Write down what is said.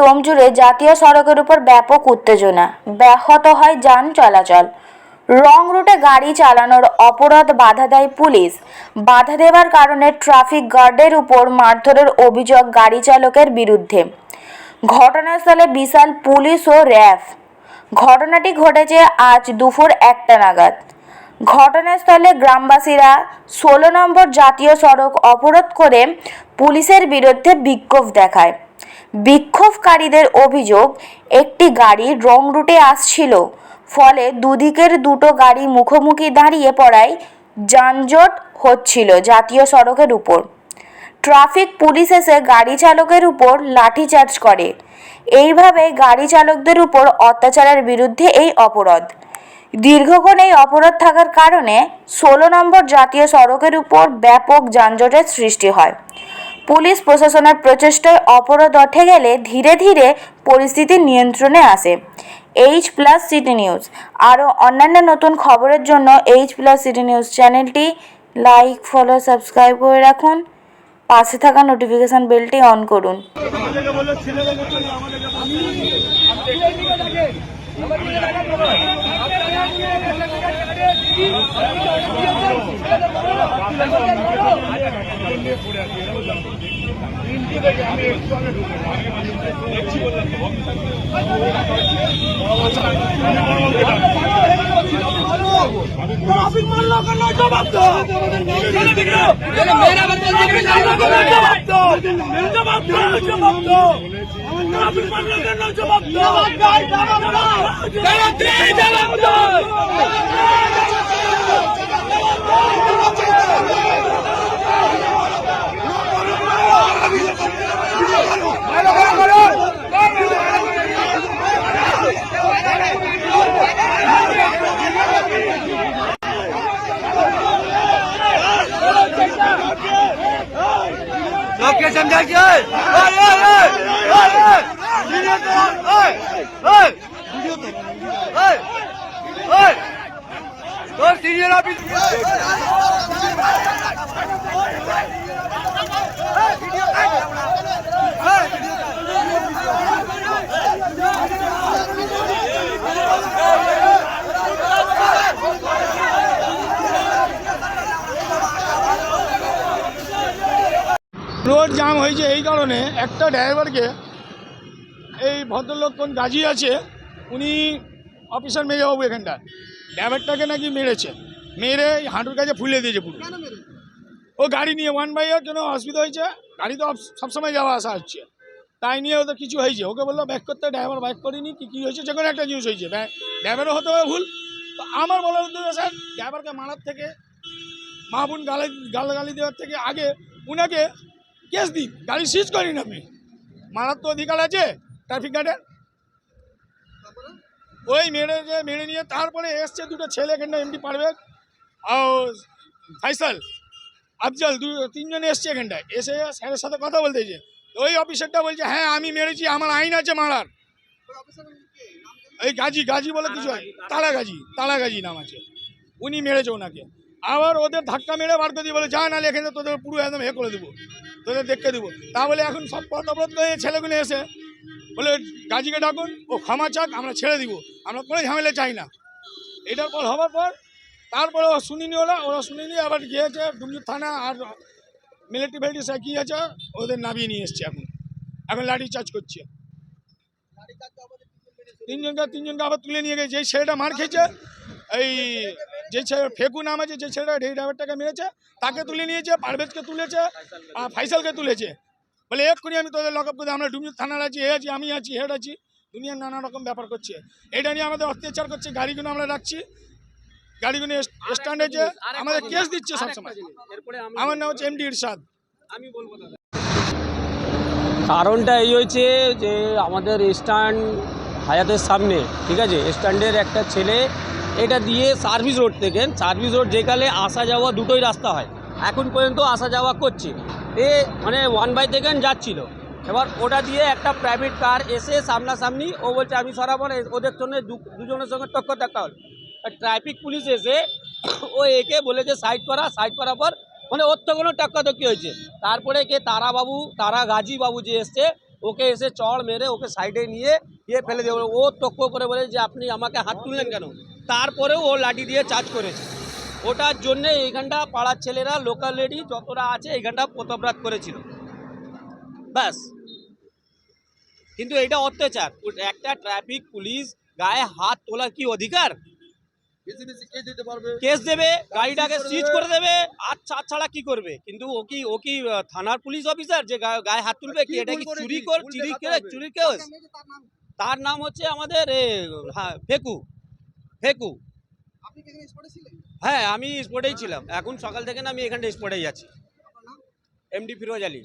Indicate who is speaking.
Speaker 1: ডোম জুড়ে জাতীয় সড়কের উপর ব্যাপক উত্তেজনা। ব্যাহত হয় যান চলাচল। রং রুটে গাড়ি চালানোর অপরাধ বাধা দেয় পুলিশ। বাধা দেওয়ার কারণে ট্রাফিক গার্ডের উপর মারধরের অভিযোগ গাড়ি চালকের বিরুদ্ধে। ঘটনাস্থলে বিশাল পুলিশ ও র্যাফ। ঘটনাটি ঘটেছে আজ দুপুর একটা নাগাদ। ঘটনাস্থলে গ্রামবাসীরা ষোলো নম্বর জাতীয় সড়ক অবরোধ করে পুলিশের বিরুদ্ধে বিক্ষোভ দেখায়। বিক্ষোভকারীদের অভিযোগ, একটি গাড়ি রং রুটে আসছিল। ফলে দুদিকের দুটো গাড়ি মুখোমুখি দাঁড়িয়ে পড়ায় যানজট হচ্ছিল জাতীয় সড়কের উপর। ট্রাফিক পুলিশ এসে গাড়ি চালকের উপর লাঠিচার্জ করে। এইভাবে গাড়ি চালকদের উপর অত্যাচারের বিরুদ্ধে এই অপরাধ। দীর্ঘক্ষণ এই অপরাধ থাকার কারণে ষোলো নম্বর জাতীয় সড়কের উপর ব্যাপক যানজটের সৃষ্টি হয়। পুলিশ প্রশাসনের প্রচেষ্টায় অপরাধ উঠে গেলে ধীরে ধীরে পরিস্থিতি নিয়ন্ত্রণে আসে। এইচ প্লাস সিটি নিউজ আরও অন্যান্য নতুন খবরের জন্য এইচ প্লাস সিটি নিউজ চ্যানেলটি লাইক ফলো সাবস্ক্রাইব করে রাখুন। পাশে থাকা নোটিফিকেশন বেলটি অন করুন।
Speaker 2: জবাব দিকে জবাব দো জবাব দো
Speaker 3: Geçem gel gel. Hayır hayır hayır. Hayır. Gidiyorsun. Hayır. Hayır. Gidiyorsun. Hayır. Hayır. Dur seni yarabbim. Hayır.
Speaker 4: Hayır. জাম হয়েছে এই কারণে একটা ড্রাইভারকে এই ভদ্রলোক কোন গাজি আছে উনি অফিসার মেজবাবু এখানটা ড্রাইভারটাকে নাকি মেরেছে। মেরে হাঁটুর কাছে ফুলে দিয়েছে পুরো। ও গাড়ি নিয়ে ওয়ান বাই জন্য অসুবিধা হয়েছে। গাড়ি তো সব- সবসময় যাওয়া আসা হচ্ছে। তাই নিয়ে ওদের কিছু হয়েছে। ওকে বলল ব্যাক করতে ড্রাইভার বাইক করিনি। কি কী হয়েছে? যে কোনো একটা জিনিস হয়েছে। ড্রাইভারও হতে হবে ভুল। তো আমার বলার উদ্দেশ্য স্যার ড্রাইভারকে মারার থেকে মা বোন গালি গালাগালি দেওয়ার থেকে আগে উনাকে কেস দিন গাড়ি সিজ করিন মারার তো অধিকার আছে ট্রাফিক গার্ডের ওই মেরে যে মেরে নিয়ে তারপরে এসছে দুটো ছেলে এখানটা এমডি পারবে আর ফাইসাল, আফজল, দু তিনজন এসছে এখানটায়। এসে স্যারের সাথে কথা বলতেছে ওই অফিসারটা বলছে হ্যাঁ আমি মেরেছি, আমার আইন আছে মারার। এই গাজী গাজী বলে কিছু হয়? তারা গাজী তারা গাজী নাম আছে। উনি মেরেছে ওনাকে। আবার ওদের ধাক্কা মেরে বার করে দিয়ে বলে, যা নালে এখানে তোদের পুরো একদম হে করে দেবো, তোদের দেখতে দেবো। তা বলে এখন সব পথ হয়ে ছেলেগুলো এসে বলে, গাজীকে ডাকুন, ও ক্ষমা চাক, আমরা ছেড়ে দিব, আমরা কোনো ঝামেলা চাই না। এটার পর হওয়ার পর, তারপরে ও শুনিনি ওরা ওরা শুনিনি, আবার গিয়েছে ডুমজুর থানা আর মিলিটারি ফেলিটি সে কী আছে, ওদের নামিয়ে নিয়ে এসছে এখন। এখন লাঠি চার্জ করছে। তিনজনকে তিনজনকে আবার তুলে নিয়ে গেছে যেই ছেলেটা মার খেয়েছে, এই যে ছেলে ফেকু নাম আছে যে ছেলেটা ঢেই ড্রাইভারটাকে মেরেছে তাকে তুলে নিয়েছে পারভেজকে তুলেছে আর ফাইসালকে তুলেছে। বলে এক্ষুনি আমি তোদের লকআপ করে আমরা ডুমজুর থানার আছি এ আছি আমি আছি হেড আছি। দুনিয়ার নানা রকম ব্যাপার করছে। এটা নিয়ে আমাদের অত্যাচার করছে। গাড়িগুলো আমরা রাখছি। গাড়িগুলো স্ট্যান্ডে যে আমাদের কেস দিচ্ছে সবসময়। আমার নাম হচ্ছে এমডি ইরশাদ।
Speaker 5: আমি বলব কারণটা এই হয়েছে যে আমাদের স্ট্যান্ড হায়াতের সামনে ঠিক আছে? স্ট্যান্ডের একটা ছেলে এটা দিয়ে সার্ভিস রোড থেকে, সার্ভিস রোড যেখানে আসা যাওয়া দুটোই রাস্তা হয়। এখন পর্যন্ত আসা যাওয়া করছে। এ মানে ওয়ান বাই থেকে যাচ্ছিল। এবার ওটা দিয়ে একটা প্রাইভেট কার এসে সামনাসামনি, ও বলছে, আমি সরাবো না। ওদের জন্য দুজনের সঙ্গে টক্কর দেখা হল। ট্রাফিক পুলিশ এসে ও একে বলেছে সাইড করা সাইড করার পর মানে ওর তো কোনো টক্কাটক্কি হয়েছে। তারপরে কে, তারাবাবু, তারা গাজী বাবু যে এসছে, ওকে এসে চড় মেরে ওকে সাইডে নিয়ে দিয়ে ফেলে দিয়ে ও তক্ক করে বলে যে, আপনি আমাকে হাত তুললেন কেন? তারপরেও ও লাঠি দিয়ে চার্জ করেছে। ওটার জন্য এইখানটা পাড়ার ছেলেরা লোকাল লেডি যতটা আছে এইখানটা প্রতাপরাত করেছিল। ব্যাস। কিন্তু এটা অত্যাচার। একটা ট্রাফিক পুলিশ গায়ে হাত তোলার কি অধিকার? কেস দেবে গাড়িটাকে সিজ করে দেবে আচ্ছা ছাড়া কি করবে? কিন্তু ও কি ও কি থানার পুলিশ অফিসার যে গায়ে হাত তুলবে? কি এটা কি চুরি কর চুরি চুরি কেস? তার নাম হচ্ছে আমাদের হ্যাঁ ফেকু। ফেকু হ্যাঁ আমি স্পটেই ছিলাম। এখন সকাল থেকে না আমি এখানটা স্পোর্টেই আছি। এমডি ফিরোজ আলী।